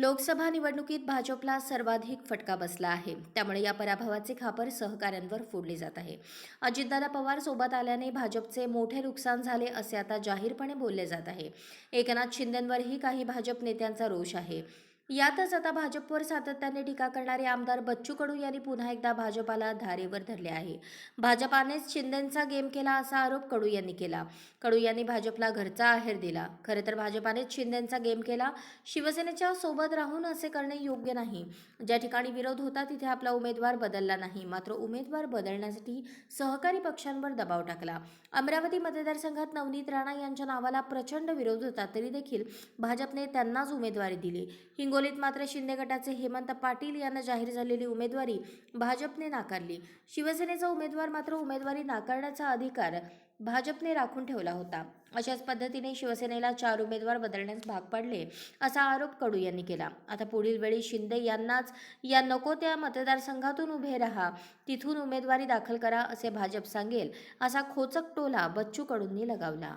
लोकसभा निवडणुकीत भाजपला सर्वाधिक फटका बसला आहे. त्यामुळे या पराभवाचे खापर सहकाऱ्यांवर फोडले जात आहे. अजितदादा पवार सोबत आल्याने भाजपचे मोठे नुकसान झाले असे आता जाहीरपणे बोलले जात आहे. एकनाथ शिंदेंवरही काही भाजप नेत्यांचा रोष आहे. यातच आता भाजपवर सातत्याने टीका करणारे आमदार बच्चू कडू यांनी पुन्हा एकदा भाजपाला धारेवर धरले आहे. भाजपानेच शिंदेंचा गेम केला असा आरोप कडू यांनी केला. कडू यांनी भाजपला घरचा आहेर दिला. खरं तर भाजपानेच शिंदेंचा गेम केला. शिवसेनेच्या सोबत राहून असे करणे योग्य नाही. ज्या ठिकाणी विरोध होता तिथे आपला उमेदवार बदलला नाही. मात्र उमेदवार बदलण्यासाठी सहकारी पक्षांवर दबाव टाकला. अमरावती मतदारसंघात नवनीत राणा यांच्या नावाला प्रचंड विरोध होता तरी देखील भाजपने त्यांनाच उमेदवारी दिली. हिंगोलीत मात्र शिंदे गटाचे हेमंत पाटील यांना जाहीर झालेली उमेदवारी भाजपने नाकारली. शिवसेनेचा उमेदवार मात्र उमेदवारी नाकारण्याचा अधिकार भाजपने राखून ठेवला होता. अशाच पद्धतीने शिवसेनेला चार उमेदवार बदलण्यास भाग पाडले असा आरोप कडू यांनी केला. आता पुढील वेळी शिंदे यांनाच या नको त्या मतदारसंघातून उभे राहा तिथून उमेदवारी दाखल करा असे भाजप सांगेल असा खोचक टोला बच्चू कडूंनी लगावला.